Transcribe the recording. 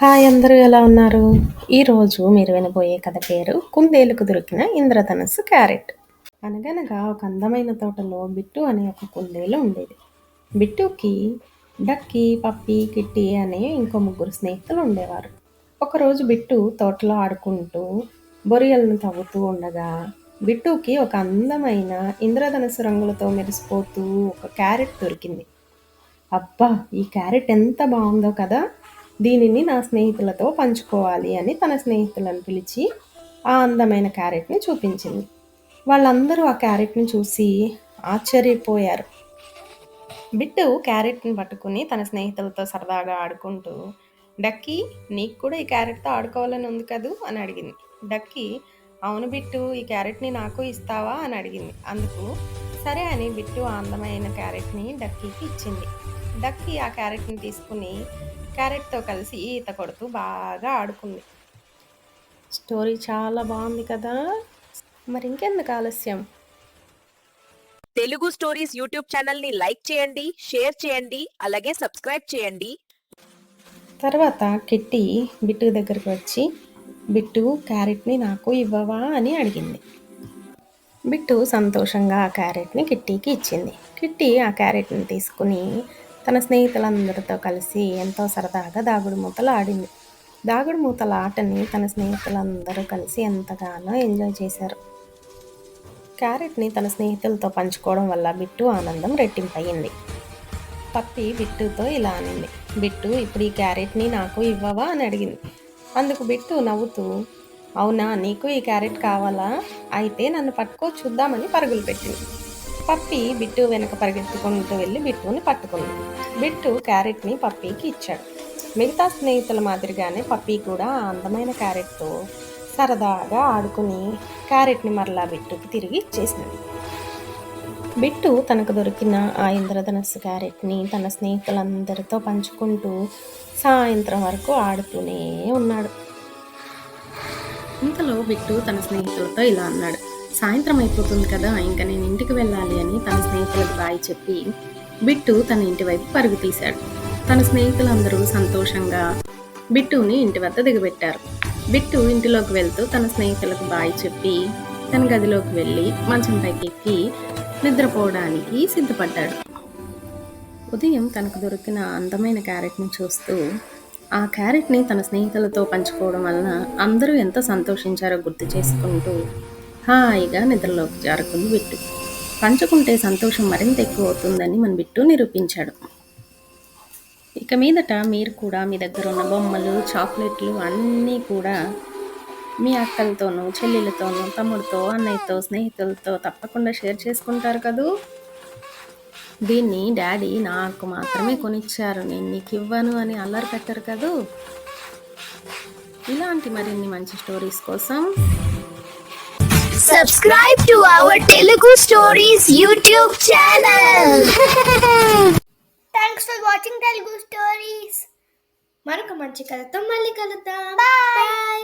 Hi అందరూ ఎలా ఉన్నారు? ఈరోజు మీరు వినబోయే కథ పేరు కుందేలుకు దొరికిన ఇంద్రధనస్సు క్యారెట్. అనగనగా ఒక అందమైన తోటలో బిట్టు అనే ఒక కుందేలు ఉండేది. బిట్టుకి డక్కి పప్పి కిట్టి అనే ఇంకో ముగ్గురు స్నేహితులు ఉండేవారు. ఒకరోజు బిట్టు తోటలో ఆడుకుంటూ బొరియలను తవ్వుతూ ఉండగా బిట్టుకి ఒక అందమైన ఇంద్రధనస్సు రంగులతో మెరిసిపోతూ ఒక క్యారెట్ దొరికింది. అబ్బా ఈ క్యారెట్ ఎంత బాగుందో కదా! దీనిని నా స్నేహితులతో పంచుకోవాలి అని తన స్నేహితులను పిలిచి ఆ అందమైన క్యారెట్ని చూపించింది. వాళ్ళందరూ ఆ క్యారెట్ని చూసి ఆశ్చర్యపోయారు. బిట్టు క్యారెట్ని పట్టుకుని తన స్నేహితులతో సరదాగా ఆడుకుంటూ డక్కి నీకు కూడా ఈ క్యారెట్తో ఆడుకోవాలని ఉంది కదూ? అని అడిగింది. డక్కి అవును బిట్టు ఈ క్యారెట్ని నాకు ఇస్తావా? అని అడిగింది. అందుకు సరే అని బిట్టు ఆ అందమైన క్యారెట్ని డక్కీకి ఇచ్చింది. డక్కీ ఆ క్యారెట్ని తీసుకుని క్యారెట్తో కలిసి ఈత కొడుతూ బాగా ఆడుకుంది. స్టోరీ చాలా బాగుంది కదా. మరి ఇంకెందుకు ఆలస్యం? తెలుగు స్టోరీస్ యూట్యూబ్ ఛానల్ని లైక్ చేయండి షేర్ చేయండి అలాగే సబ్స్క్రైబ్ చేయండి. తర్వాత కిట్టి బిట్టు దగ్గరికి వచ్చి బిట్టు క్యారెట్ని నాకు ఇవ్వవా? అని అడిగింది. బిట్టు సంతోషంగా ఆ క్యారెట్ని కిట్టీకి ఇచ్చింది. కిట్టి ఆ క్యారెట్ని తీసుకుని తన స్నేహితులందరితో కలిసి ఎంతో సరదాగా దాగుడు మూతలు ఆడింది. దాగుడు మూతల ఆటని తన స్నేహితులందరూ కలిసి ఎంతగానో ఎంజాయ్ చేశారు. క్యారెట్ని తన స్నేహితులతో పంచుకోవడం వల్ల బిట్టు ఆనందం రెట్టింపయ్యింది. పప్పి బిట్టుతో ఇలా అనింది. బిట్టు ఇప్పుడు ఈ క్యారెట్ని నాకు ఇవ్వవా? అని అడిగింది. అందుకు బిట్టు నవ్వుతూ అవునా నీకు ఈ క్యారెట్ కావాలా? అయితే నన్ను పట్టుకో చూద్దామని పరుగులు పెట్టింది. పప్పి బిట్టు వెనక పరిగెత్తుకుంటూ వెళ్ళి బిట్టుని పట్టుకుంది. బిట్టు క్యారెట్ని పప్పీకి ఇచ్చాడు. మిగతా స్నేహితుల మాదిరిగానే పప్పీ కూడా ఆ అందమైన క్యారెట్తో సరదాగా ఆడుకుని క్యారెట్ని మరలా బిట్టుకి తిరిగి ఇచ్చేసింది. బిట్టు తనకు దొరికిన ఆ ఇంద్రధనస్సు క్యారెట్ని తన స్నేహితులందరితో పంచుకుంటూ సాయంత్రం వరకు ఆడుతూనే ఉన్నాడు. ఇంతలో బిట్టు తన స్నేహితులతో ఇలా అన్నాడు. సాయంత్రం అయిపోతుంది కదా ఇంకా నేను ఇంటికి వెళ్ళాలి అని తన స్నేహితులకు బాయ్ చెప్పి బిట్టు తన ఇంటి వైపు పరుగు తీశాడు. తన స్నేహితులందరూ సంతోషంగా బిట్టుని ఇంటి వద్ద దిగబెట్టారు. బిట్టు ఇంటిలోకి వెళ్తూ తన స్నేహితులకు బాయ్ చెప్పి తన గదిలోకి వెళ్ళి మంచం పైకి ఎక్కి నిద్రపోవడానికి సిద్ధపడ్డాడు. ఉదయం తనకు దొరికిన అందమైన క్యారెట్ని చూస్తూ ఆ క్యారెట్ని తన స్నేహితులతో పంచుకోవడం వలన అందరూ ఎంత సంతోషించారో గుర్తు చేసుకుంటూ హాయిగా నిద్రలోకి జారుకుంది బిట్టు పంచుకుంటే సంతోషం మరింత ఎక్కువ అవుతుందని మన బిట్టు నిరూపించాడు. ఇక మీదట మీరు కూడా మీ దగ్గర ఉన్న బొమ్మలు చాక్లెట్లు అన్నీ కూడా మీ అక్కలతోనూ చెల్లెలతోనూ తమ్ముడితో అన్నయ్యతో స్నేహితులతో తప్పకుండా షేర్ చేసుకుంటారు కదూ? దీన్ని డాడీ నాకు మాత్రమే కొనిచ్చారు. నేను నీకు ఇవ్వను అని అల్లరి పెట్టరు కదూ? ఇలాంటి మరిన్ని మంచి స్టోరీస్ కోసం Subscribe to our Telugu Stories YouTube channel. Thanks for watching Telugu Stories. మరొక మంచి కథతో మళ్ళీ కలుద్దాం బాయ్